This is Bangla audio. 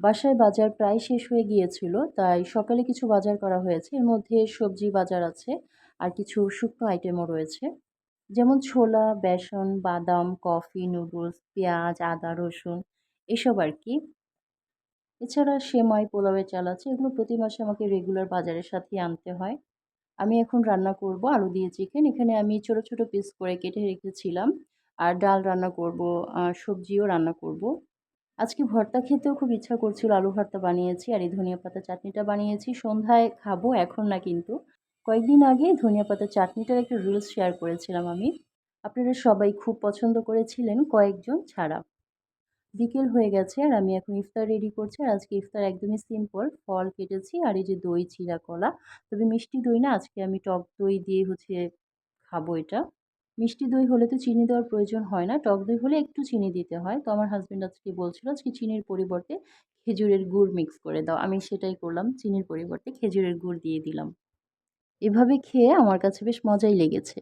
বাসায় বাজার প্রায় শেষ হয়ে গিয়েছিল, তাই সকালে কিছু বাজার করা হয়েছে। এর মধ্যে সবজি বাজার আছে আর কিছু শুকনো আইটেমও রয়েছে। যেমন ছোলা, বেসন, বাদাম, কফি, নুডলস, পেঁয়াজ, আদা, রসুন এসব আর কি। এছাড়া সেমাই, পোলাওয়ের চাল আছে, এগুলো প্রতি মাসে আমাকে রেগুলার বাজারের সাথেই আনতে হয়। আমি এখন রান্না করব আলু দিয়ে চিকেন এখানে আমি ছোট ছোট পিস করে কেটে রেখেছিলাম। আর ডাল রান্না করব সবজিও রান্না করব। আজকে ভর্তা খেতেও খুব ইচ্ছা করছিল আলু ভর্তা বানিয়েছি আর এই ধনিয়া পাতা চাটনিটা বানিয়েছি। সন্ধ্যায় খাব এখন না কিন্তু। কয়েকদিন আগে ধনিয়া পাতা চাটনিটার একটা রিলস শেয়ার করেছিলাম আমি। আপনারা সবাই খুব পছন্দ করেছিলেন কয়েকজন ছাড়া। বিকেল হয়ে গেছে আর আমি এখন ইফতার রেডি করছি আর আজকে ইফতার একদমই সিম্পল ফল কেটেছি আর এই যে দই চিরা কলা তবে মিষ্টি দই না, আজকে আমি টক দই দিয়ে হচ্ছে খাব এটা। মিষ্টি দই হলে তো চিনি দেওয়ার প্রয়োজন হয় না, টক দই হলে একটু চিনি দিতে হয়। তো আমার হাজব্যান্ড আজকে বলছিল, আজকে চিনির পরিবর্তে খেজুরের গুড় মিক্স করে দাও। আমি সেটাই করলাম, চিনির পরিবর্তে খেজুরের গুড় দিয়ে দিলাম। এভাবে খেয়ে আমার কাছে বেশ মজাই লেগেছে।